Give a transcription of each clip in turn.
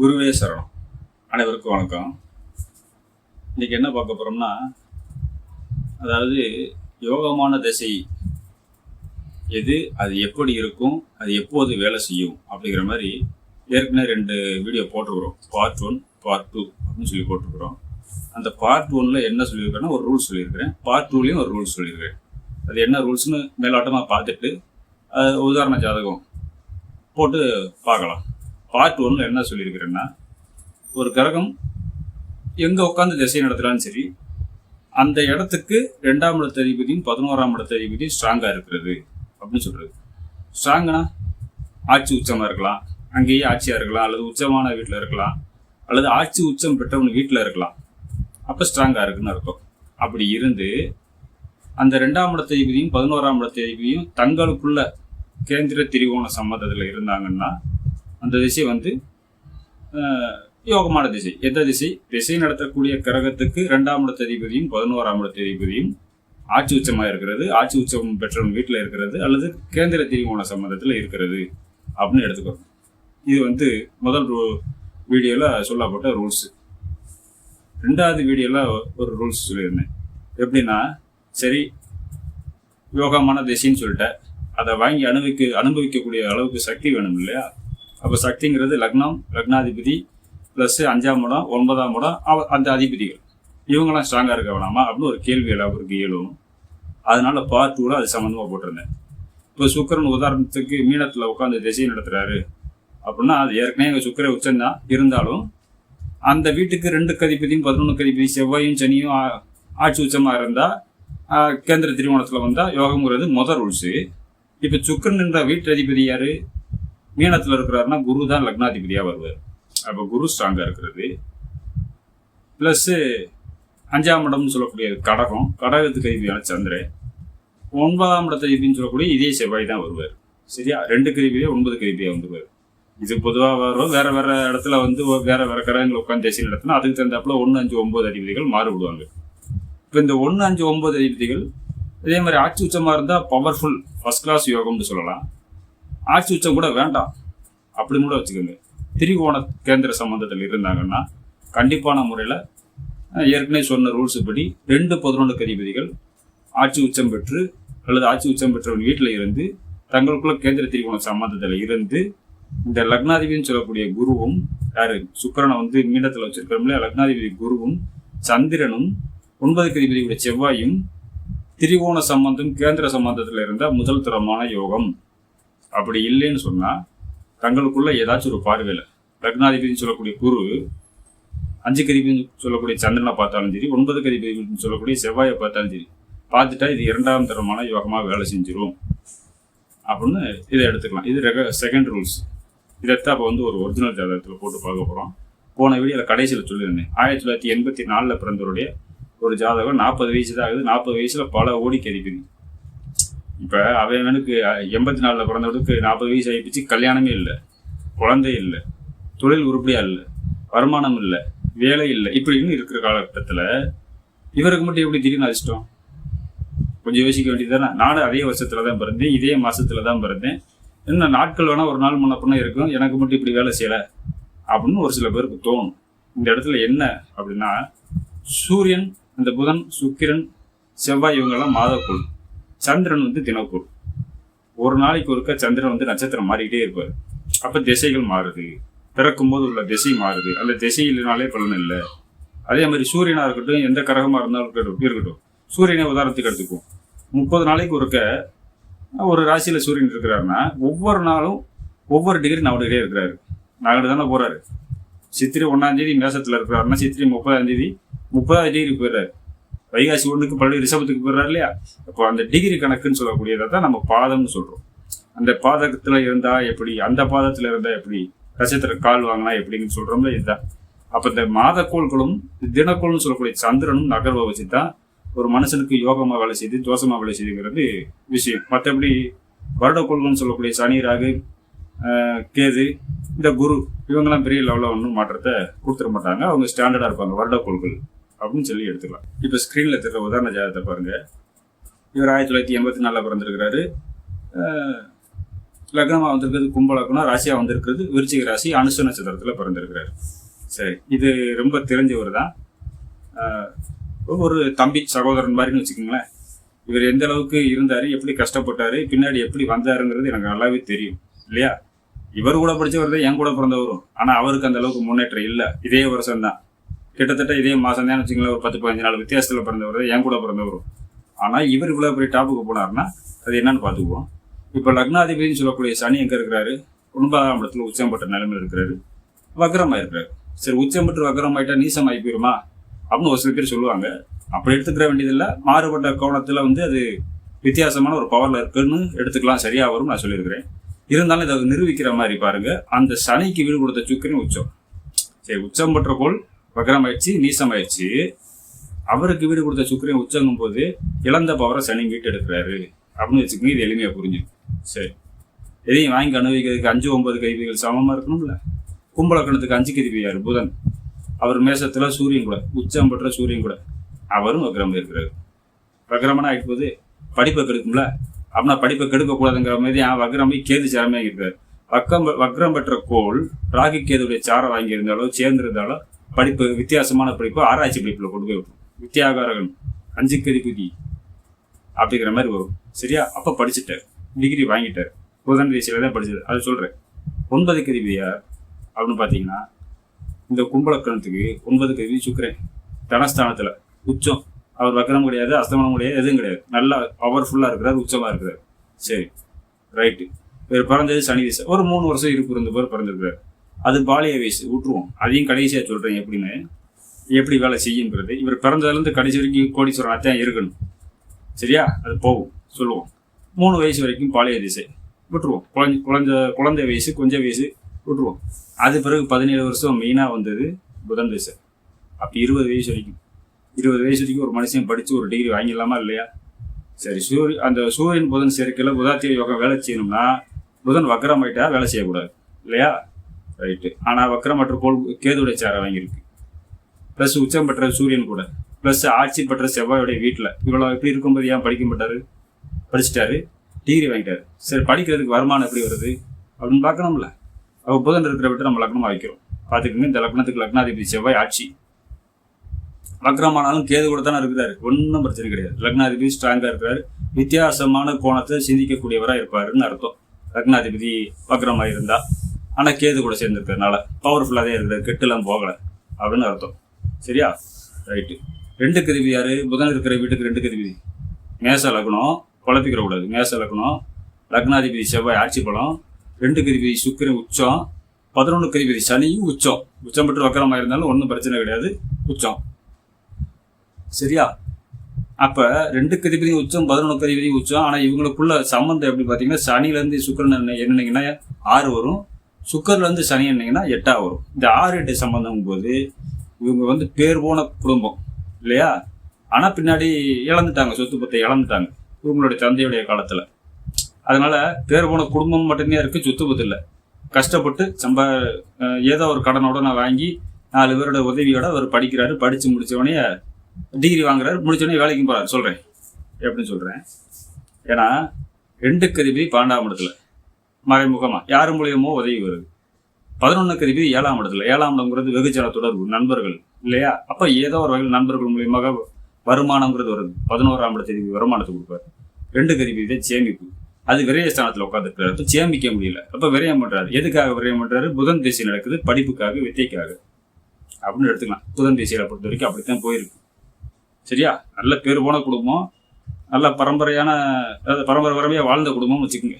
குருவே சரணம். அனைவருக்கும் வணக்கம். இன்னைக்கு என்ன பார்க்க போறோம்னா அதாவது யோகமான திசை எது அது எப்படி இருக்கும் அது எப்போது வேலை செய்யும் அப்படிங்கிற மாதிரி ஏற்கனவே ரெண்டு வீடியோ போட்டிருக்கிறோம். பார்ட் ஒன் பார்ட் டூ அப்படின்னு சொல்லி போட்டிருக்கிறோம். அந்த பார்ட் ஒன்ல என்ன சொல்லியிருக்கேன்னா ஒரு ரூல்ஸ் சொல்லியிருக்கிறேன். பார்ட் டூலையும் ஒரு ரூல்ஸ் சொல்லியிருக்கிறேன். அது என்ன ரூல்ஸ்னு மேலோட்டமாக பார்த்துட்டு உதாரண ஜாதகம் போட்டு பார்க்கலாம். பார்ட் ஒன்ல என்ன சொல்லியிருக்கிறேன்னா ஒரு கிரகம் எங்கே உட்காந்து திசை நடத்துறாலும் சரி அந்த இடத்துக்கு ரெண்டாம் இடத்த அதிபதியும் பதினோராம் இடத்த அதிபதியும் ஸ்ட்ராங்காக இருக்கிறது அப்படின்னு சொல்றது. ஸ்ட்ராங்னா ஆட்சி உச்சமாக இருக்கலாம். அங்கேயே ஆட்சியாக இருக்கலாம் அல்லது உச்சமான வீட்டில் இருக்கலாம் அல்லது ஆட்சி உச்சம் பெற்றவன் வீட்டில் இருக்கலாம். அப்போ ஸ்ட்ராங்காக இருக்குன்னு அர்த்தம். அப்படி இருந்து அந்த ரெண்டாம் இடத்த அதிபதியும் பதினோராம் இடத்த அதிபதியும் தங்களுக்குள்ள கேந்திர திரிகோண சம்மந்தத்தில் இருந்தாங்கன்னா அந்த திசை வந்து யோகமான திசை. எந்த திசை? திசை நடத்தக்கூடிய கிரகத்துக்கு ரெண்டாம் இடத்த அதிபதியும் பதினோராம் இடத்த அதிபதியும் ஆட்சி உச்சமாக இருக்கிறது. ஆட்சி உச்சம் பெற்றவன் வீட்டில் இருக்கிறது அல்லது கேந்திர திரிகோண சம்மந்தத்தில் இருக்கிறது அப்படின்னு எடுத்துக்கிறோம் இது வந்து முதல் வீடியோவில் சொல்லப்பட்ட ரூல்ஸு. ரெண்டாவது வீடியோவில் ஒரு ரூல்ஸ் சொல்லியிருந்தேன். எப்படின்னா சரி யோகமான திசைன்னு சொல்லிட்டேன் அதை வாங்கி அனுபவிக்க அனுபவிக்கக்கூடிய அளவுக்கு சக்தி வேணும் இல்லையா? அப்போ சக்திங்கிறது லக்னம் லக்னாதிபதி ப்ளஸ் அஞ்சாம் இடம் ஒன்பதாம் இடம் அவ- அந்த அதிபதிகள். இவங்களாம் ஸ்ட்ராங்காக இருக்க வேணாமா? அப்படின்னு ஒரு கேள்வி அவருக்கு இயலும் அதனால பார்ட் டூவில் அது சம்மந்தமாக போட்டிருந்தேன். இப்போ சுக்கரன் உதாரணத்துக்கு மீனத்தில் உட்காந்து திசை நடத்துகிறாரு அப்படின்னா அது ஏற்கனவே எங்கள் சுக்கரை உச்சந்தான் இருந்தாலும் அந்த வீட்டுக்கு ரெண்டு கதிபதியும் பதினொன்று கதிபதி செவ்வாயும் சனியும் ஆட்சி உச்சமாக இருந்தால் கேந்திர திருமணத்தில் வந்தால் யோகம்ங்கிறது முதல் ரூல்ஸு இப்போ சுக்கரன் என்ற வீட்டு அதிபதி யார்? மீனத்தில் இருக்கிறாருன்னா குரு தான் லக்னாதிபதியாக வருவார். அப்போ குரு ஸ்ட்ராங்காக இருக்கிறது. ப்ளஸ்ஸு அஞ்சாம் இடம்னு சொல்லக்கூடிய கடகம் கடகத்துக்கு அதிபதியான சந்திரன். ஒன்பதாம் இடத்த அதிபதினு சொல்லக்கூடிய இதே செவ்வாய் தான் வருவார். சரியா? ரெண்டு கதிபதியாக ஒன்பது கதிபதியாக வந்துருவார். இது பொதுவாக வரும். வேற வேற இடத்துல வந்து வேற வேற கிரகங்கள் உட்காந்து தேசிய நடத்தினா அதுக்கு தகுந்தாப்புல ஒன்று அஞ்சு ஒன்பது அதிபதிகள் மாறுபடுவாங்க இப்போ இந்த ஒன்று அஞ்சு ஒன்பது அதிபதிகள் இதே மாதிரி ஆட்சி உச்சமாக இருந்தால் பவர்ஃபுல் ஃபர்ஸ்ட் கிளாஸ் யோகம்னு சொல்லலாம். ஆட்சி உச்சம் கூட வேண்டாம். அப்படின்னு கூட வச்சுக்கோங்க. திரிகோண கேந்திர சம்பந்தத்தில் இருந்தாங்கன்னா கண்டிப்பான முறையில் ஏற்கனவே சொன்ன ரூல்ஸ் படி ரெண்டு பதினொன்று கதிபதிகள் ஆட்சி உச்சம் பெற்று அல்லது ஆட்சி உச்சம் பெற்றவன் வீட்டில் இருந்து தங்களுக்குள்ள கேந்திர திரிகோண சம்பந்தத்தில் இருந்து இந்த லக்னாதிபதினு சொல்லக்கூடிய குருவும் யாரு? சுக்கிரனை வந்து மீனத்தில் வச்சிருக்கிறோம்ல லக்னாதிபதி குருவும் சந்திரனும் ஒன்பது கதிபதியுடைய செவ்வாயும் திரிகோண சம்பந்தம் கேந்திர சம்பந்தத்தில் இருந்த முதல் தரமான யோகம். அப்படி இல்லைன்னு சொன்னால் தங்களுக்குள்ள ஏதாச்சும் ஒரு பார்வையில் லக்னாதிபதினு சொல்லக்கூடிய குரு அஞ்சு கதிபதினு சொல்லக்கூடிய சந்திரனை பார்த்தாலும் சரி ஒன்பது கதிபதினு சொல்லக்கூடிய செவ்வாயை பார்த்தாலும் சரி பார்த்துட்டா இது இரண்டாம் தரமான யோகமாக வேலை செஞ்சிடும் அப்படின்னு இதை எடுத்துக்கலாம். இது ரெக செகண்ட் ரூல்ஸ் இதைத்தான் இப்போ வந்து ஒரு ஒரிஜினல் ஜாதகத்தில் போட்டு பார்க்க போகிறோம் போன வீடியோவில் கடைசியில் சொல்லியிருந்தேன். ஆயிரத்தி தொள்ளாயிரத்தி எண்பத்தி நாலில் பிறந்தவருடைய ஒரு ஜாதகம் நாற்பது வயசு தான் ஆகுது. நாற்பது வயசில் பல ஓடி கதிபதி இப்போ அவனுக்கு எண்பத்தி நாலில் பிறந்தவனுக்கு நாற்பது வயசு ஆகிப்பிச்சு கல்யாணமே இல்லை குழந்தை இல்லை தொழில் உருப்படியாக இல்லை வருமானம் இல்லை வேலை இல்லை இப்படின்னு இருக்கிற காலகட்டத்தில் இவருக்கு மட்டும் எப்படி திடீர்னு அதிர்ஷ்டம்? கொஞ்சம் யோசிக்க வேண்டியது தானே நானும் அதே வருஷத்தில் தான் பிறந்தேன் இதே மாதத்தில் தான் பிறந்தேன். இன்னும் நாட்கள் வேணால் ஒரு நாள் முன்ன இருக்கும் எனக்கு மட்டும் இப்படி வேலை செய்யலை அப்படின்னு ஒரு சில பேருக்கு தோணும். இந்த இடத்துல என்ன அப்படின்னா சூரியன் இந்த புதன் சுக்கிரன் செவ்வாய் இவங்கெல்லாம் மாதக்குள் சந்திரன் வந்து தினக்கூர். ஒரு நாளைக்கு ஒருக்க சந்திரன் வந்து நட்சத்திரம் மாறிக்கிட்டே இருப்பார். அப்போ திசைகள் மாறுது. பிறக்கும் போது உள்ள திசை மாறுது. அந்த திசை இல்லைனாலே பலன் இல்லை. அதே மாதிரி சூரியனாக இருக்கட்டும் எந்த கரகமாக இருந்தாலும் இருக்கட்டும் இருக்கட்டும். சூரியனை உதாரணத்துக்கு எடுத்துக்குவோம். முப்பது நாளைக்கு ஒருக்க ஒரு ராசியில் சூரியன் இருக்கிறாருன்னா ஒவ்வொரு நாளும் ஒவ்வொரு டிகிரி நவடிகிட்டே இருக்கிறாரு. நகடு தானே போகிறாரு சித்திரை ஒன்றாந்தேதி மேசத்தில் இருக்கிறாருன்னா சித்திரை முப்பதாம் தேதி முப்பதாம் டிகிரி போயிடுறாரு. வைகாசி ஒன்றுக்கு பழைய ரிஷபத்துக்கு போயிடுறாரு இல்லையா? அப்போ அந்த டிகிரி கணக்குன்னு சொல்லக்கூடியதை தான் நம்ம பாதம்னு சொல்கிறோம் அந்த பாதகத்தில் இருந்தால் எப்படி அந்த பாதத்தில் இருந்தால் எப்படி நட்சத்திர கால் வாங்கினா எப்படின்னு சொல்கிறோம்ல இதுதான். அப்போ இந்த மாதக்கோள்களும் தினக்கோள்னு சொல்லக்கூடிய சந்திரனும் நகர்வை வச்சு தான் ஒரு மனுஷனுக்கு யோகமாக வேலை செய்து தோஷமாக வேலை செய்துங்கிறது விஷயம். மற்றபடி வருடக்கோள்கள்னு சொல்லக்கூடிய சனி ராகு கேது இந்த குரு இவங்கெல்லாம் பெரிய லெவலில் ஒன்றும் மாற்றத்தை கொடுத்துட மாட்டாங்க. அவங்க ஸ்டாண்டர்டாக இருப்பாங்க வருடக்கோள்கள். அப்படின்னு சொல்லி எடுத்துக்கலாம். இப்போ ஸ்க்ரீனில் தெரிற உதாரண ஜாதகத்தை பாருங்க. இவர் ஆயிரத்தி தொள்ளாயிரத்தி எண்பத்தி நாலில் பிறந்திருக்கிறாரு. லக்னமாக வந்திருக்கிறது கும்ப லக்னம் ராசியாக வந்திருக்கிறது விருச்சிக ராசி அனுச நட்சத்திரத்தில் பிறந்திருக்கிறாரு. சரி இது ரொம்ப தெரிஞ்சவர் தான். ஒரு தம்பி சகோதரன் மாதிரின்னு வச்சுக்கோங்களேன். இவர் எந்த அளவுக்கு இருந்தார் எப்படி கஷ்டப்பட்டார் பின்னாடி எப்படி வந்தாருங்கிறது எனக்கு நல்லாவே தெரியும் இல்லையா? இவர் கூட படித்தவர் தான் என் கூட பிறந்தவரும். ஆனால் அவருக்கு அந்த அளவுக்கு முன்னேற்றம் இல்லை. இதே வருஷம்தான். கிட்டத்தட்ட இதே மாதம் தான் வச்சுங்களேன் ஒரு பத்து பதினஞ்சு நாள் வித்தியாசத்தில் பிறந்தவர் என் கூட பிறந்தவர். ஆனால் இவர் இவ்வளோ பெரிய டாப்புக்கு போனாருன்னா அது என்னன்னு பார்த்துக்குவோம். இப்போ லக்னாதிபதினு சொல்லக்கூடிய சனி எங்கே இருக்கிறாரு? ஒன்பதாம் இடத்துல உச்சம் பெற்ற நிலைமையில் இருக்கிறாரு. வக்ரமாக இருக்கிறாரு சரி உச்சம் பெற்று வக்ரம் நீசம் ஆகி போயிருமா? அப்படின்னு ஒரு சில பேர் சொல்லுவாங்க. அப்படி எடுத்துக்கிற வேண்டியதில்லை. மாறுபட்ட கோணத்தில் வந்து அது வித்தியாசமான ஒரு பவரில் இருக்குன்னு எடுத்துக்கலாம். சரியாக வரும் நான் சொல்லியிருக்கிறேன். இருந்தாலும் இதை நிரூபிக்கிற மாதிரி பாருங்க. அந்த சனிக்கு வீடு கொடுத்த சுக்கரன் உச்சம். சரி உச்சம் பெற்ற கோள் வக்ரம் ஆயிடுச்சு நீசம் ஆயிடுச்சு அவருக்கு வீடு கொடுத்த சுக்கரன் உச்சங்கும் போது இழந்த பவரை சனி வீட்டு எடுக்கிறாரு. அப்படின்னு வச்சுக்கோங்க இது எளிமையாக புரிஞ்சுது சரி. எதையும் வாங்கி அனுபவிக்கிறதுக்கு அஞ்சு ஒன்பது கைவிகள் சமமாக இருக்கணும்ல? கும்பலக்கணத்துக்கு அஞ்சு கதிவியார் புதன். அவர் மேசத்தில் சூரியன் கூட உச்சம் பெற்ற சூரியன் கூட. அவரும் வக்ரம் இருக்கிறார். வக்ரமனா ஆகிட்டு போது படிப்பை கெடுக்கும்ல? அப்படின்னா படிப்பை கெடுக்கக்கூடாதுங்கிற மாதிரி ஆ வக்ரமே கேது சாரமே இருக்கிறார் வக்கம் வக்ரம் பெற்ற கோள் ராகி கேதுடைய சாரம் வாங்கியிருந்தாலோ சேர்ந்திருந்தாலோ படிப்பு வித்தியாசமான படிப்பு ஆராய்ச்சி படிப்பில் கொண்டு போய் விட்டுரும். வித்தியாகாரகன் அஞ்சு கதிபதி அப்படிங்கிற மாதிரி வரும். சரியா? அப்போ படிச்சுட்டார். டிகிரி வாங்கிட்டார். புதன் தேசியில் தான் படிச்சது அது சொல்கிறேன் ஒன்பது கதிபதியார் அப்படின்னு பார்த்தீங்கன்னா இந்த கும்பலக்கணத்துக்கு ஒன்பது கதிபதி சுக்கிரன். தனஸ்தானத்தில் உச்சம். அவர் வக்கரம் கிடையாது அஸ்தமனம் கிடையாது எதுவும் கிடையாது. நல்லா பவர்ஃபுல்லாக இருக்கிறார் உச்சமாக இருக்கிறார். சரி ரைட்டு இவர் பிறந்தது சனி தேசம் ஒரு மூணு வருஷம் இருக்கு இருந்த பேர் பிறந்திருக்கிறார். அது பாலிய வயசு விட்டுருவோம் அதையும் கடைசியாக சொல்கிறேன் எப்படின்னு. எப்படி வேலை செய்யுங்கிறது. இவர் பிறந்ததுலேருந்து கடைசி வரைக்கும் கோடீஸ்வரன் அத்தான் இருக்கணும். சரியா? அது போகும். சொல்லுவோம். மூணு வயசு வரைக்கும் பாலிய திசை விட்டுருவோம் குழந்தை குழந்த குழந்தை வயசு கொஞ்சம் வயசு விட்டுருவோம் அது பிறகு பதினேழு வருஷம் மெயினாக வந்தது புதன் திசை. அப்போ இருபது வயசு வரைக்கும். இருபது வயசு வரைக்கும் ஒரு மனுஷன் படித்து ஒரு டிகிரி வாங்கிடலாமா இல்லையா? சரி சூரிய அந்த சூரியன் புதன் சேர்க்கையில் புதாத்திய யோகம் வேலை செய்யணும்னா புதன் வக்கரமாயிட்டா வேலை செய்யக்கூடாது. இல்லையா? ரைட்டு ஆனால் வக்கரம் மற்றும் கோல் கேதுடைய சேரை வாங்கியிருக்கு. ப்ளஸ் உச்சம் பெற்ற சூரியன் கூட. ப்ளஸ் ஆட்சி பெற்ற செவ்வாயுடைய வீட்டில். இவ்வளோ எப்படி இருக்கும்போது ஏன் படிக்க மாட்டாரு படிச்சுட்டாரு. டிகிரி வாங்கிட்டாரு. சரி படிக்கிறதுக்கு வருமானம் எப்படி வருது? அப்படின்னு பார்க்கணும்ல. அவள் புதன் இருக்கிற விட்டு நம்ம லக்னமாக வைக்கிறோம். பார்த்துக்கோங்க இந்த லக்னத்துக்கு லக்னாதிபதி செவ்வாய் ஆட்சி. வக்ரமானாலும் கேது கூட தானே இருக்கிறாரு. ஒன்றும் பிரச்சனை கிடையாது. லக்னாதிபதி ஸ்ட்ராங்காக இருக்கிறாரு. வித்தியாசமான கோணத்தை சிந்திக்கக்கூடியவராக இருப்பாருன்னு அர்த்தம். லக்னாதிபதி வக்ரமாக இருந்தால் ஆனால் கேது கூட சேர்ந்துருக்கிறதுனால பவர்ஃபுல்லாக தான் கெட்டுலாம் போகலை. அப்படின்னு அர்த்தம். சரியா? ரைட்டு ரெண்டு கருவி யாரு? புதன் இருக்கிற வீட்டுக்கு ரெண்டு கதிபதி மேச லக்னம் குழப்பிக்கிற கூடாது மேச லக்னம் லக்னாதிபதி செவ்வாய் ஆட்சி பலம். ரெண்டு கருவி சுக்கிரன் உச்சம். பதினொன்று கருவி சனியும் உச்சம். உச்சம் பெற்று வக்கரமாக இருந்தாலும் ஒன்றும் பிரச்சனை கிடையாது. உச்சம். சரியா? அப்ப ரெண்டு கதிபதியும் உச்சம் பதினொன்று கதிபதியும் உச்சம். ஆனா இவங்களுக்குள்ள சம்மந்தம் எப்படி பாத்தீங்கன்னா சனில இருந்து சுக்கரன் என்னன்னா ஆறு வரும். சுக்கர்ல இருந்து சனி என்னீங்கன்னா எட்டா வரும். இந்த ஆறு எட்டு சம்பந்தம் போது இவங்க வந்து பேர் போன குடும்பம் இல்லையா? ஆனா பின்னாடி இழந்துட்டாங்க சொத்து பத்தை இழந்துட்டாங்க இவங்களுடைய தந்தையுடைய காலத்துல. அதனால பேர் போன குடும்பம் மட்டுமே இருக்கு சொத்து பத்து இல்லை. கஷ்டப்பட்டு சம்ப ஏதோ ஒரு கடனோட நான் வாங்கி நாலு பேரோட உதவியோட அவர் படிக்கிறாரு படிச்சு முடிச்சவொடனே டிகிரி வாங்குறாரு முடிச்சோடனே வேலைக்கும் போறாரு. சொல்றேன். எப்படின்னு சொல்றேன்? ஏன்னா ரெண்டு கதிபதி பன்னெண்டாம் மறைமுகமாக யார் மூலியமோ உதவி வருது. பதினொன்று கதிபதி ஏழாம் இடத்துல. ஏழாம் இடம்ங்கிறது வெகுஜன தொடர்பு நண்பர்கள் இல்லையா? அப்போ ஏதோ ஒரு வகையில் நண்பர்கள் மூலியமாக வருமானம்ங்கிறது வருது. பதினோராம் இடத்துல வருமானத்தை கொடுப்பாரு. ரெண்டு கதிபதி தான் சேமிப்பு. அது விரயஸ்தானத்தில் உட்காந்துருக்காரு அப்போ சேமிக்க முடியல. அப்போ விரயம் பண்ணுறாரு எதுக்காக விரயம் பண்ணுறாரு புதன் திசை நடக்குது படிப்புக்காக வித்தைக்காக அப்படின்னு எடுத்துக்கலாம். புதன் திசையில பொறுத்த வரைக்கும் அப்படித்தான் போயிருக்கு. சரியா? நல்ல பேர் போன குடும்பம். நல்ல பரம்பரையான அதாவது பரம்பரை பரம்பரையா வாழ்ந்த குடும்பம்னு வச்சுக்கோங்க.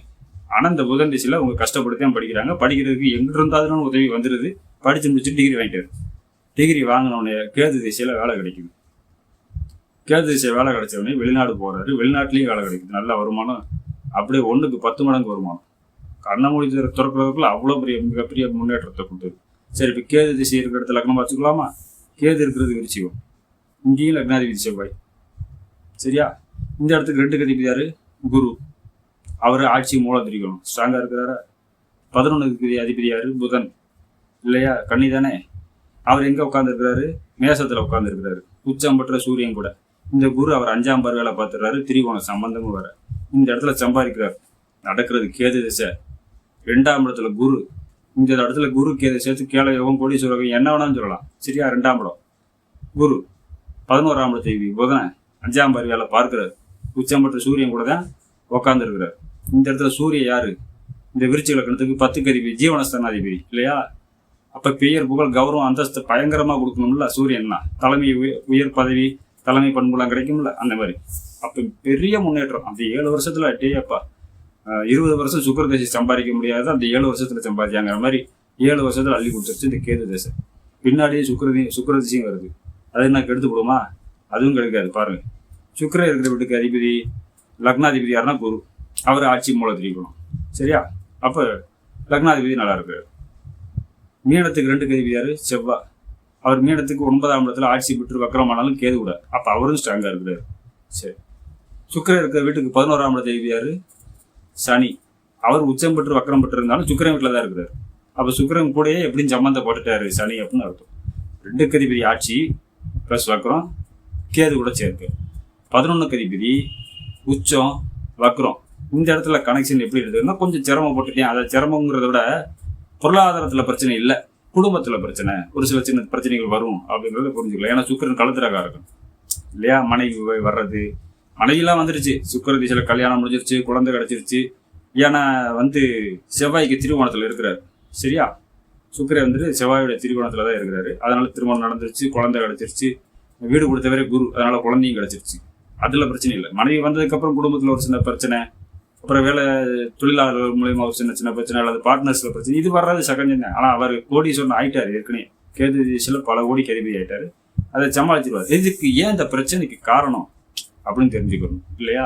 ஆனால் இந்த புதன் திசையில் அவங்க கஷ்டப்பட்டு தான் படிக்கிறாங்க. படிக்கிறதுக்கு எங்க இருந்தாலும் உதவி வந்துடுது படித்து முடிச்சு டிகிரி வாங்கிட்டு டிகிரி வாங்கினோடனே கேது திசையில் வேலை கிடைக்குது. கேது திசை வேலை கிடைச்சவொடனே வெளிநாடு போகிறாரு வெளிநாட்டிலையும் வேலை கிடைக்குது. நல்ல வருமானம். அப்படியே ஒன்றுக்கு பத்து மடங்கு வருமானம். கண்ணை மூடி திறக்கிறதுக்குள்ள அவ்வளோ பெரிய மிகப்பெரிய முன்னேற்றத்தை கொடுத்தது. சரி இப்போ கேது திசை இருக்கிற இடத்துல லக்னம் வச்சுக்கலாமா? கேது இருக்கிறது விருச்சிகம். இங்கேயும் லக்னாதிபதி செவ்வாய். சரியா? இந்த இடத்துக்கு ரெண்டு கதிபதி யாரு? குரு. அவர் ஆட்சி மூலத்திரிக்கணும் ஸ்ட்ராங்காக இருக்கிறாரா? பதினொன்று அதிபதி யாரு? புதன். இல்லையா? கண்ணி தானே? அவர் எங்கே உட்காந்துருக்கிறாரு மேசத்தில் உட்காந்துருக்கிறாரு உச்சம் பெற்ற சூரியன் கூட. இந்த குரு அவர் அஞ்சாம் பர் வேலை பார்த்துறாரு திரிகோண சம்பந்தமும் வர இந்த இடத்துல சம்பாதிக்கிறார். நடக்கிறது கேது திசை. ரெண்டாம் இடத்துல குரு. இந்த இடத்துல குரு கேது சேர்த்து கேள யோகம் கோடீஸ்வரகம் என்ன வேணாலும் சொல்லலாம். சரியா? ரெண்டாம் இடம். குரு. பதினோராம் இடத்தை புதனை அஞ்சாம் பருவியால பார்க்கிறார். உச்சம் பெற்ற சூரியன் கூட தான் உக்காந்துருக்கிறார் இந்த இடத்துல சூரியன் யாரு? இந்த விருச்சி இலக்கணத்துக்கு பத்து கதிபதி ஜீவனஸ்தானாதிபதி இல்லையா? அப்ப பெயர் புகழ் கௌரவம் அந்தஸ்து பயங்கரமா கொடுக்கணும்ல சூரியன்னா. தலைமை உயர் பதவி தலைமை பண்புலாம் கிடைக்கும்ல அந்த மாதிரி. அப்ப பெரிய முன்னேற்றம். அந்த ஏழு வருஷத்துல டே அப்பா இருபது வருஷம் சுக்கர தசை சம்பாதிக்க முடியாது? அந்த ஏழு வருஷத்துல சம்பாதிச்சாங்கிற மாதிரி ஏழு வருஷத்துல அள்ளி கொடுத்துருச்சு இந்த கேது தசை. பின்னாடியே சுக்கரதி சுக்கரதிசையும் வருது. அது என்ன கெடுத்து விடுமா அதுவும் கிடைக்காது பாருங்க. சுக்கிரன் இருக்கிற வீட்டுக்கு அதிபதி லக்னாதிபதி யாருன்னா குரு. அவர் ஆட்சி மூலத்திரிக்கணும் சரியா? அப்ப லக்னாதிபதி நல்லா இருக்காரு. மீனத்துக்கு ரெண்டு அதிபதி செவ்வா. செவ்வாய் அவர் மீனத்துக்கு ஒன்பதாம் இடத்துல ஆட்சி பெற்று வக்கரமானாலும் கேது கூட. அப்ப அவரும் ஸ்ட்ராங்கா இருக்கிறார். சரி. சுக்கரன் இருக்கிற வீட்டுக்கு பதினோராம் இடத்துல அதிபதி சனி. அவர் உச்சம் பெற்று வக்கரம் பெற்று இருந்தாலும் சுக்கிரன் வீட்டில் தான் இருக்கிறார். அப்ப சுக்கரன் கூடயே எப்படியும் சம்மந்தம் போட்டுட்டாரு சனி அப்படின்னு அர்த்தம். ரெண்டு கதிபதி ஆட்சி ப்ளஸ் வக்கரம் கேது கூட சேர்க்கு பதினொன்று கதிபதி உச்சம் வக்ரம் இந்த இடத்துல கனெக்ஷன் எப்படி இருக்குதுன்னா கொஞ்சம் சிரமப்பட்டுட்டேன் அதை சிரமங்கிறத விட பொருளாதாரத்தில் பிரச்சனை இல்லை குடும்பத்தில் பிரச்சனை. ஒரு சில சின்ன பிரச்சனைகள் வரும் அப்படிங்கிறத புரிஞ்சுக்கலாம். ஏன்னா சுக்கரன் கலத்துறகா இருக்கும் இல்லையா? மனைவி வர்றது. மனைவிலாம் வந்துருச்சு. சுக்கர திசையில் கல்யாணம் முடிஞ்சிருச்சு குழந்தை கிடச்சிருச்சு. ஏன்னா வந்து செவ்வாய்க்கு திருவோணத்தில் இருக்கிறாரு. சரியா? சுக்கரை வந்துட்டு செவ்வாயோட திருவோணத்தில் தான் இருக்கிறாரு. அதனால திருமணம் நடந்துருச்சு குழந்தை கிடச்சிருச்சு வீடு கொடுத்தவரே குரு. அதனால குழந்தையும் கிடச்சிருச்சு. அதில் பிரச்சனை இல்லை. மனைவி வந்ததுக்கப்புறம் குடும்பத்தில் ஒரு சின்ன பிரச்சனை. அப்புறம் வேலை தொழிலாளர்கள் மூலியமா ஒரு சின்ன சின்ன பிரச்சனை அல்லது பார்ட்னர்ஸ்ல பிரச்சனை இது வர்றது சகஜம் தான் ஆனா அவர் கோடி சொன்ன ஆயிட்டாரு ஏற்கனவே. கேது திசையில் பல கோடி கருவி ஆயிட்டாரு அதை சமாளிச்சிருவார். இதுக்கு ஏன் இந்த பிரச்சனைக்கு காரணம் அப்படின்னு தெரிஞ்சுக்கணும் இல்லையா?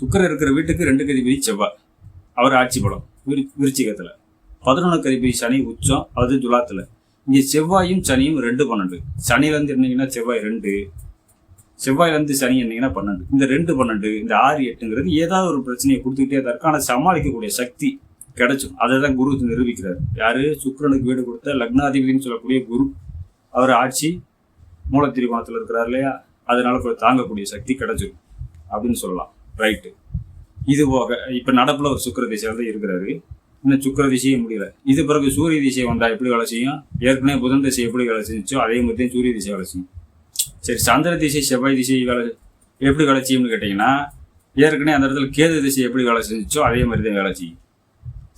சுக்கிரன் இருக்கிற வீட்டுக்கு ரெண்டு கதிபதி செவ்வாய். அவர் ஆட்சி படம் விரு விருச்சிகத்துல. பதினொன்று கதிபதி சனி உச்சம் அது துலாத்துல. இங்கே செவ்வாயும் சனியும் ரெண்டு பன்னெண்டு. சனியிலேருந்து இருந்து செவ்வாய் ரெண்டு செவ்வாயிலிருந்து சனி என்னீங்கன்னா பன்னெண்டு. இந்த ரெண்டு பன்னெண்டு இந்த ஆறு எட்டுங்கிறது ஏதாவது ஒரு பிரச்சனையை கொடுத்துக்கிட்டே தான் இருக்கும் ஆனால் சமாளிக்கக்கூடிய சக்தி கிடைச்சும் அதை தான் குரு நிரூபிக்கிறார். யாரு? சுக்கிரனுக்கு வீடு கொடுத்த லக்னாதிபதினு சொல்லக்கூடிய குரு. அவர் ஆட்சி மூலத்திரிகோணத்தில் இருக்கிறார் இல்லையா? அதனால கொஞ்சம் தாங்கக்கூடிய சக்தி கிடைச்சிரும். அப்படின்னு சொல்லலாம். ரைட்டு இது போக இப்போ நடப்பில் ஒரு சுக்கிர திசையில தான் இருக்கிறாரு. இன்னும் சுக்கிர திசையே முடியல. இது பிறகு சூரிய திசை வந்தால் எப்படி வேலை செய்யும்? ஏற்கனவே புதன் திசை எப்படி வேலை செஞ்சோ அதே மாதிரி தான் சூரிய திசை வேலை செய்யும். சரி சந்திர திசை செவ்வாய் திசை வேலை எப்படி வேலை செய்யும்னு கேட்டிங்கன்னா ஏற்கனவே அந்த இடத்துல கேது திசை எப்படி வேலை செஞ்சுச்சோ அதே மாதிரி தான் வேலை செய்யும்.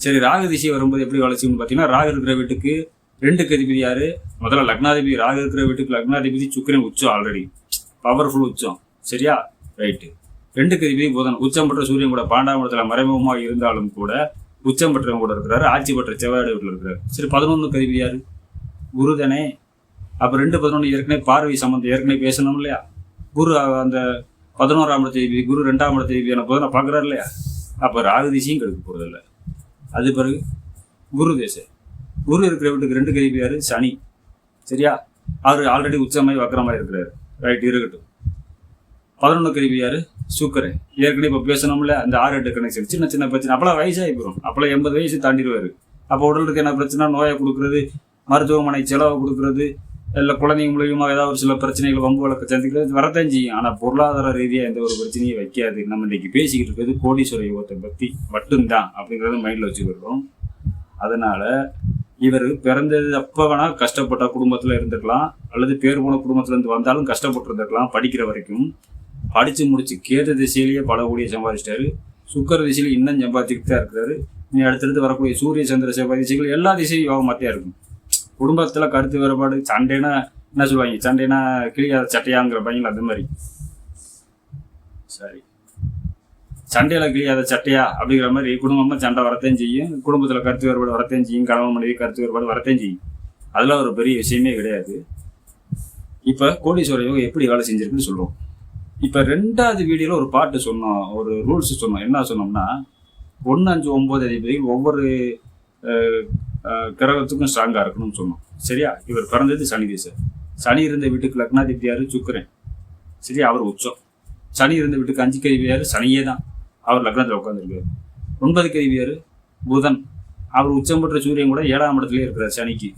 சரி ராகு திசை வரும்போது எப்படி வேலை செய்யும்னு பார்த்தீங்கன்னா ராகு இருக்கிற வீட்டுக்கு ரெண்டு கதிபதி யார்? முதல்ல லக்னாதிபதி ராகு இருக்கிற வீட்டுக்கு லக்னாதிபதி சுக்கரன் உச்சம் ஆல்ரெடி பவர்ஃபுல் உச்சம். சரியா? ரைட்டு ரெண்டு கதிபதி புதன். உச்சம் பெற்ற சூரியன் கூட பாண்டாமடத்தில் மறைமுகமாக இருந்தாலும் கூட உச்சம் பெற்றவங்க கூட இருக்கிறாரு ஆட்சி பெற்ற செவ்வாய் வீட்டில் இருக்கிறாரு. சரி பதினொன்று கதிபதி யார்? குருதனே. அப்ப ரெண்டு பதினொன்று ஏற்கனவே பார்வை சம்பந்தம் ஏற்கனவே பேசணும் இல்லையா? குரு அந்த பதினோராம் இடத்த தேதி குரு ரெண்டாம் இடத்த தேதியான நான் பார்க்குறாரு இல்லையா? அப்போ ராகு திசையும் கெடுக்க போகிறதில்ல அது பிறகு குரு தேசம் குரு இருக்கிற வீட்டுக்கு ரெண்டு கதிபதி யார்? சனி. சரியா? அவர் ஆல்ரெடி உச்சமாய் வக்கரமாக இருக்கிறாரு. ரைட் இருக்கட்டும். பதினொன்று கருவி யாரு? சுக்கரன். ஏற்கனவே இப்போ பேசணும்ல அந்த ஆறு எட்டு கனெக்ஷன் சின்ன சின்ன பிரச்சனை. அப்பெல்லாம் வயசாகி போயிடும் அப்பெல்லாம் எண்பது வயசு தாண்டிடுவார். அப்போ உடலுக்கு என்ன பிரச்சனை? நோயை கொடுக்கறது மருத்துவமனை செலவை கொடுக்கறது இல்லை குழந்தைங்க மூலியமாக ஏதாவது ஒரு சில பிரச்சனைகள் வம்பு வழக்க சந்திக்கிறது வரத்தான் செய்யும் ஆனால் பொருளாதார ரீதியாக எந்த ஒரு பிரச்சனையும் வைக்காது. நம்ம இன்றைக்கி பேசிக்கிட்டு இருக்கிறது கோடீஸ்வர யுகத்தை பற்றி மட்டும்தான் அப்படிங்கிறத மைண்டில் வச்சுக்கிறோம் அதனால் இவர் பிறந்தது அப்போ வேணால் கஷ்டப்பட்ட குடும்பத்தில் இருந்திருக்கலாம் அல்லது பேர் போன குடும்பத்துலேருந்து வந்தாலும் கஷ்டப்பட்டுருந்துருக்கலாம் படிக்கிற வரைக்கும். படித்து முடித்து கேட்ட திசையிலேயே பல கோடியை சம்பாதிச்சிட்டாரு. சுக்கர திசையில் இன்னும் சம்பாதிச்சுக்கிட்டு தான் இருக்கிறாரு. நீ அடுத்தடுத்து வரக்கூடிய சூரிய சந்திர செவ்வாய் திசைகள் எல்லா திசையும் யோகமாக தான் இருக்கும். குடும்பத்தில் கருத்து வேறுபாடு சண்டைனா என்ன சொல்லுவாங்க? சண்டைனா கிளியாத சட்டையாங்கிற பையன் அது மாதிரி. சரி. சண்டையில் கிளியாத சட்டையா அப்படிங்கிற மாதிரி குடும்பமாக சண்டை வரத்தையும் செய்யும். குடும்பத்தில் கருத்து வேறுபாடு வரத்தையும் செய்யும். கணவன் மனைவி கருத்து வேறுபாடு வரத்தையும் செய்யும். அதெல்லாம் ஒரு பெரிய விஷயமே கிடையாது. இப்போ கோடீஸ்வர யோகம் எப்படி வேலை செஞ்சிருக்குன்னு சொல்லுவோம். இப்போ ரெண்டாவது வீடியோவில் ஒரு பாட்டு சொன்னோம். ஒரு ரூல்ஸ் சொன்னோம். என்ன சொன்னோம்னா ஒன்று அஞ்சு ஒம்பது அதிபதிகள் ஒவ்வொரு கிரகத்துக்கும் ஸ்ட்ராங்காக இருக்கணும்னு சொன்னோம். சரியா? இவர் பிறந்தது சனி திசை. சனி இருந்த வீட்டுக்கு லக்னாதிபதி சுக்கரன். சரியா? அவர் உச்சம். சனி இருந்த வீட்டுக்கு அஞ்சு கதிபதி சனியே தான். அவர் லக்னத்தில் உட்காந்துருக்காரு ஒன்பது கதிபதி புதன். அவர் உச்சம் பெற்ற சூரியன் கூட ஏழாம் இடத்துலயே இருக்கிறார் சனிக்கு.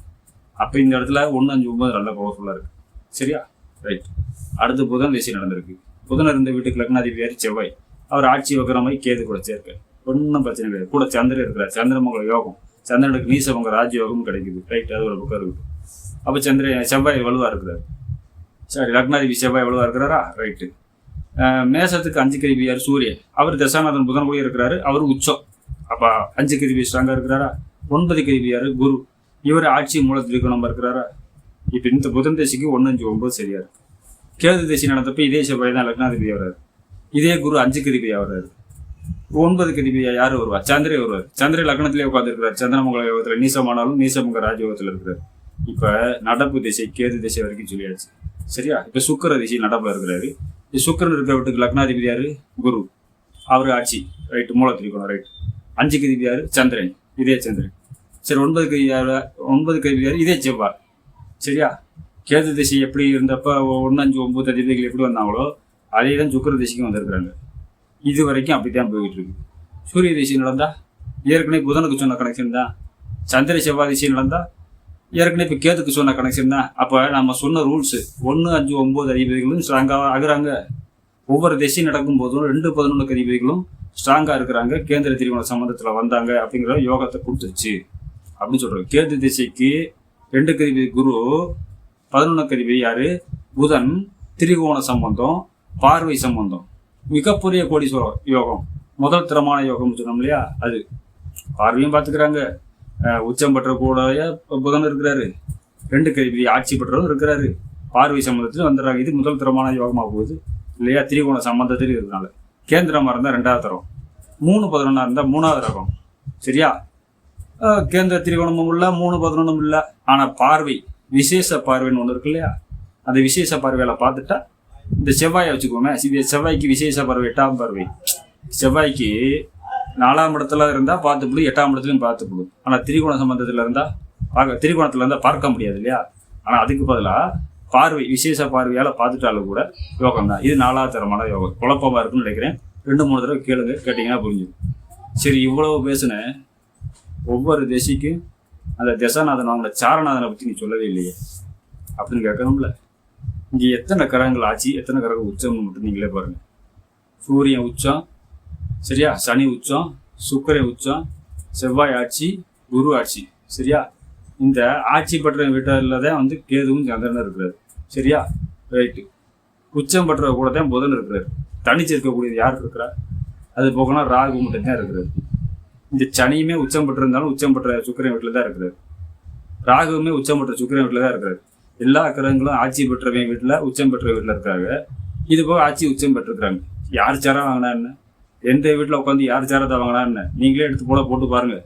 அப்போ இந்த இடத்துல ஒன்று அஞ்சு ஒன்பது நல்ல பவர்ஃபுல்லாக இருக்கு. சரியா? ரைட் அடுத்து புதன் திசை நடந்திருக்கு. புதன் இருந்த வீட்டுக்கு லக்னாதிபதியார் செவ்வாய். அவர் ஆட்சி வக்கரமாய் கேது கூட சேர்க்க. ஒன்றும் பிரச்சனை கிடையாது கூட சந்திரன் இருக்கிறார். சந்திரமங்கல யோகம். சந்திரனுக்கு நீசவங்க ராஜயோகம் கிடைக்குது. ரைட் அது ஒரு பக்கம் இருக்குது அப்போ சந்திரன் செவ்வாய் வலுவாக இருக்கிறார். சரி லக்னாதிபதி செவ்வாய் வலுவாக இருக்கிறாரா? ரைட்டு மேசத்துக்கு அஞ்சு கதிபியார் சூரியன். அவர் தசாநாதன் புதன் கூட இருக்கிறாரு. அவர் உச்சம். அப்போ அஞ்சு கதிபி ஸ்ட்ராங்காக இருக்கிறாரா? ஒன்பது கதிபியார் குரு. இவர் ஆட்சி மூல திரிகோணம் இருக்கிறாரா? இப்போ இந்த புதன் தேசிக்கு ஒன்று அஞ்சு ஒன்பது சரியா இருக்கு. கேது தேசி நடந்தப்ப இதே செவ்வாய் தான் லக்னாதிபதி வர்றாரு இதே குரு அஞ்சு கதிபியா ஆகிறாரு ஒன்பது கதிபியா யார் வருவா? சந்திரே வருவார். சந்திர லக்னத்திலே உட்காந்துருக்கிறார் சந்திரமங்கல யோகத்துல நீசமானாலும் நீசமங்க ராஜயோகத்துல இருக்கிறார். இப்போ நடப்பு திசை கேது திசை வரைக்கும் சொல்லியாச்சு. சரியா? இப்போ சுக்கர திசை நடப்பில் இருக்கிறாரு. சுக்கரன் இருக்கிற வீட்டுக்கு லக்னாதிபதி யாரு? குரு. அவர் ஆட்சி. ரைட்டு மூல திரிக்கணும் ரைட் அஞ்சு கதிபதி யாரு? சந்திரன். இதே சந்திரன். சரி ஒன்பது கதி யாரு? ஒன்பது கதிபதி யாரு? இதே செவ்வாய். சரியா? கேது திசை எப்படி இருந்தப்ப ஒன்று அஞ்சு ஒன்பது அதிபதிகள் எப்படி வந்தாங்களோ அதே தான் சுக்கர திசைக்கும் வந்திருக்கிறாங்க. இது வரைக்கும் அப்படித்தான் போய்கிட்டு இருக்கு சூரிய திசை நடந்தா ஏற்கனவே புதனுக்கு சொன்ன கனெக்ஷன் தான். சந்திர செவ்வாய் திசை நடந்தா ஏற்கனவே இப்போ கேத்துக்கு சொன்ன கனெக்ஷன் தான். அப்போ நம்ம சொன்ன ரூல்ஸ் ஒன்று அஞ்சு ஒம்பது அதிபதிகளும் ஸ்ட்ராங்காக ஆகுறாங்க. ஒவ்வொரு திசை நடக்கும் போதும் ரெண்டு பதினொன்று அதிபதிகளும் ஸ்ட்ராங்காக இருக்கிறாங்க. கேந்திர திரிகோண சம்பந்தத்தில் வந்தாங்க அப்படிங்கிற யோகத்தை கொடுத்துருச்சு. அப்படின்னு சொல்கிறோம் கேது திசைக்கு ரெண்டு கதிபதி குரு பதினொன்று கதிபதி யார்? புதன் திரிகோண சம்பந்தம் பார்வை சம்பந்தம். மிகப்பெரிய கோடீஸ்வர யோகம். முதல் திறமான யோகம் சொன்னோம் இல்லையா? அது. பார்வையும் பார்த்துக்கிறாங்க. உச்சம் பெற்ற கூடைய புதன் இருக்கிறாரு. ரெண்டு கருவி ஆட்சி பெற்றவரும் இருக்கிறாரு. பார்வை சம்பந்தத்தில் வந்துடுறாங்க இது முதல் தரமான யோகமாக போகுது. இல்லையா? திரிகோண சம்பந்தத்தில் இருக்கிறனால கேந்திரமாக இருந்தால் ரெண்டாவது தரம். மூணு பதினொன்றா இருந்தால் மூணாவது ரகம். சரியா? கேந்திர திரிகோணமும் இல்லை மூணு பதினொன்றும் இல்லை. ஆனால் பார்வை விசேஷ பார்வைன்னு ஒன்று இருக்கு இல்லையா? அந்த விசேஷ பார்வையில் பார்த்துட்டா இந்த செவ்வாயை வச்சுக்கோங்க இது செவ்வாய்க்கு விசேஷ பார்வை எட்டாம் பார்வை செவ்வாய்க்கு நாலாம் இடத்துல இருந்தால் பார்த்து பார்த்துப்படும் எட்டாம் இடத்துலையும் பார்த்துப்படும் ஆனால் திரிகோண சம்பந்தத்தில் இருந்தால் பார்க்க திரிகோணத்தில் இருந்தால் பார்க்க முடியாது இல்லையா? ஆனால் அதுக்கு பதிலாக பார்வை விசேஷ பார்வையால் பார்த்துட்டாலும் கூட யோகம் தான் இது நாலாவது தரமான யோகம். குழப்பமாக இருக்குன்னு நினைக்கிறேன். ரெண்டு மூணு தடவை கேளுங்க கேட்டிங்கன்னா புரிஞ்சுது. சரி இவ்வளவு பேசுனேன் ஒவ்வொரு திசைக்கும் அந்த திசாநாதன் அவங்கள சாரநாதனை பற்றி நீ சொல்லவே இல்லையே. அப்படின்னு கேட்கணும்ல. இங்கே எத்தனை கரங்கள் ஆச்சு எத்தனை கிரகம் உச்சம்னு மட்டும் நீங்களே பாருங்கள் சூரியன் உச்சம் சரியா? சனி உச்சம் சுக்கரை உச்சம் செவ்வாய் ஆட்சி குரு ஆட்சி சரியா? இந்த ஆட்சி பெற்ற வீட்டில் தான் வந்து கேதுவும் சந்திரனும் இருக்கிறார் சரியா? ரைட்டு உச்சம் பெற்ற கூட தான் புதன் இருக்கிறார். தனிச்சு இருக்கக்கூடியது யார் இருக்கிறார் அது போகனா ராகு மட்டும் தான் இருக்கிறார். இந்த சனியுமே உச்சம் பெற்றிருந்தாலும் உச்சம் பெற்ற சுக்கரன் வீட்டில் தான் இருக்கிறார். ராகுவுமே உச்சம் பெற்ற சுக்கிரன் வீட்டில் தான் இருக்கிறார். எல்லா கிரகங்களும் ஆட்சி பெற்றவங்க வீட்டில் உச்சம் பெற்ற வீட்டில் இருக்காங்க. இது போக ஆட்சி உச்சம் பெற்றிருக்கிறாங்க யார் சேரம் வாங்கினா என்ன? எந்த வீட்டில் உட்காந்து யார் சேரத்தை வாங்கினா என்ன? நீங்களே எடுத்து போல போட்டு பாருங்கள்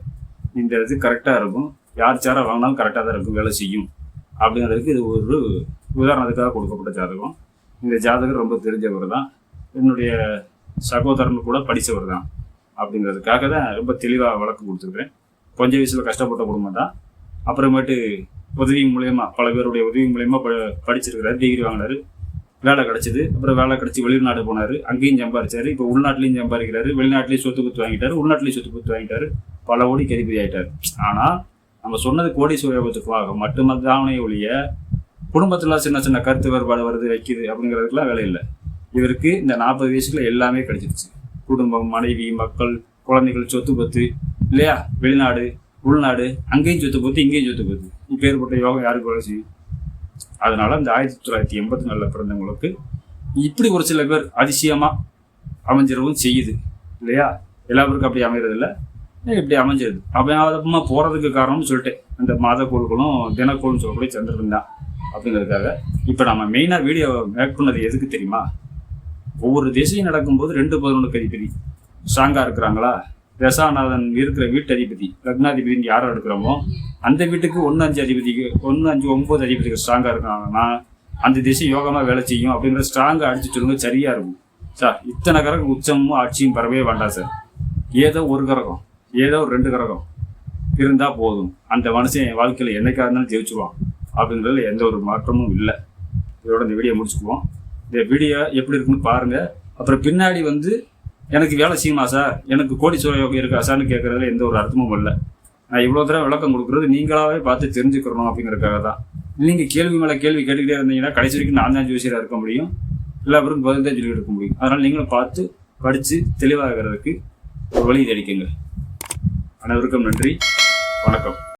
இந்த இது கரெக்டாக இருக்கும். யார் சேரம் வாங்கினாலும் கரெக்டாக தான் இருக்கும் வேலை செய்யும். அப்படிங்கிறதுக்கு இது ஒரு உதாரணத்துக்காக கொடுக்கப்பட்ட ஜாதகம். இந்த ஜாதகம் ரொம்ப தெரிஞ்சவர் தான். என்னுடைய சகோதரன் கூட படித்தவர் தான். அப்படிங்கிறதுக்காக தான் ரொம்ப தெளிவாக வழக்கு கொடுத்துருக்குறேன். கொஞ்சம் வயசில் கஷ்டப்பட்ட குடும்பம் தான். அப்புறமேட்டு உதவி மூலயமா பல பேருடைய உதவி மூலயமா ப படிச்சிருக்கிறாரு டிகிரி வாங்கினாரு. வேலை கிடச்சிது. அப்புறம் வேலை கிடச்சி வெளிநாடு போனார். அங்கேயும் சம்பாரிச்சார். இப்போ உள்நாட்டிலையும் சம்பாதிக்கிறாரு. வெளிநாட்டிலையும் சொத்து குத்து வாங்கிட்டாரு. உள்நாட்டிலையும் சொத்து குத்து வாங்கிட்டாரு. பல கோடி கதிபதி ஆகிட்டார் ஆனால் நம்ம சொன்னது கோடி யோகத்துக்காக மட்டும்தானே ஒழிய குடும்பத்தில் சின்ன சின்ன கருத்து வேறுபாடு வருது வைக்குது அப்படிங்கிறதுக்குலாம் வேலை இல்லை. இவருக்கு இந்த நாற்பது வயசுக்குள்ள எல்லாமே கிடைச்சிருச்சு. குடும்பம் மனைவி மக்கள் குழந்தைகள் சொத்து பத்து இல்லையா? வெளிநாடு உள்நாடு அங்கேயும் சொத்து போத்து இங்கேயும் சொத்து போத்து இப்போ ஏற்பட்ட யோகம் யாருக்கு வேலை செய்யும்? அதனால இந்த ஆயிரத்தி தொள்ளாயிரத்தி எண்பத்தி நாலில் பிறந்தவங்களுக்கு இப்படி ஒரு சில பேர் அதிசயமாக அமைஞ்சிடவும் செய்யுது. இல்லையா? எல்லா பேருக்கும் அப்படி அமைகிறது இல்லை இப்படி அமைஞ்சிருது. அபயாதமா போகிறதுக்கு காரணம்னு சொல்லிட்டு அந்த மாத கோள்களும் தினக்கோள்னு சொல்லக்கூடிய சந்திரன் தான் அப்படிங்கிறதுக்காக. இப்போ நம்ம மெயினாக வீடியோ மேக் பண்ணது எதுக்கு தெரியுமா? ஒவ்வொரு திசையும் நடக்கும்போது ரெண்டு பதினொன்று அதிபதி ஸ்ட்ராங்காக இருக்கிறாங்களா? தசாநாதன் இருக்கிற வீட்டு அதிபதி லக்னாதிபதினு யாரை எடுக்கிறோமோ அந்த வீட்டுக்கு ஒன்று அஞ்சு அதிபதிக்கு ஒன்று அஞ்சு ஒன்பது அதிபதிகள் ஸ்ட்ராங்காக இருக்காங்கன்னா அந்த திசை யோகமாக வேலை செய்யும் அப்படிங்கிற ஸ்ட்ராங்காக அடிச்சு சொல்லுங்க சரியாக இருக்கும். சார் இத்தனை கரகம் உச்சமும் ஆட்சியும் பரவே வேண்டாம் சார். ஏதோ ஒரு கரகம் ஏதோ ஒரு ரெண்டு கரகம் இருந்தால் போதும். அந்த மனுஷன் என் வாழ்க்கையில் என்னைக்காக இருந்தாலும் ஜெயிச்சுவான் அப்படிங்கிறதுல எந்த ஒரு மாற்றமும் இல்லை. இதோட இந்த வீடியோ முடிச்சுக்குவோம். இந்த வீடியோ எப்படி இருக்குன்னு பாருங்கள் அப்புறம் பின்னாடி வந்து எனக்கு வேலை செய்யுமா சார் எனக்கு கோடீஸ்வர யோகம் இருக்கா சார்னு கேட்குறதுல எந்த ஒரு அர்த்தமும் இல்லை. நான் இவ்வளோ தடவை விளக்கம் கொடுக்குறது நீங்களாவே பார்த்து தெரிஞ்சுக்கிறணும் அப்படிங்கிறதுக்காக தான். நீங்கள் கேள்வி மேலே கேள்வி கேட்டுக்கிட்டே இருந்தீங்கன்னா கடைசி வரைக்கும் நான் தான் ஜோசியராக இருக்க முடியும். எல்லாருக்கும் பதில் தான் சொல்லி எடுக்க முடியும். அதனால் நீங்களும் பார்த்து படித்து தெளிவாகிறதுக்கு ஒரு வழி தெளிக்குங்க அனைவருக்கும் நன்றி. வணக்கம்.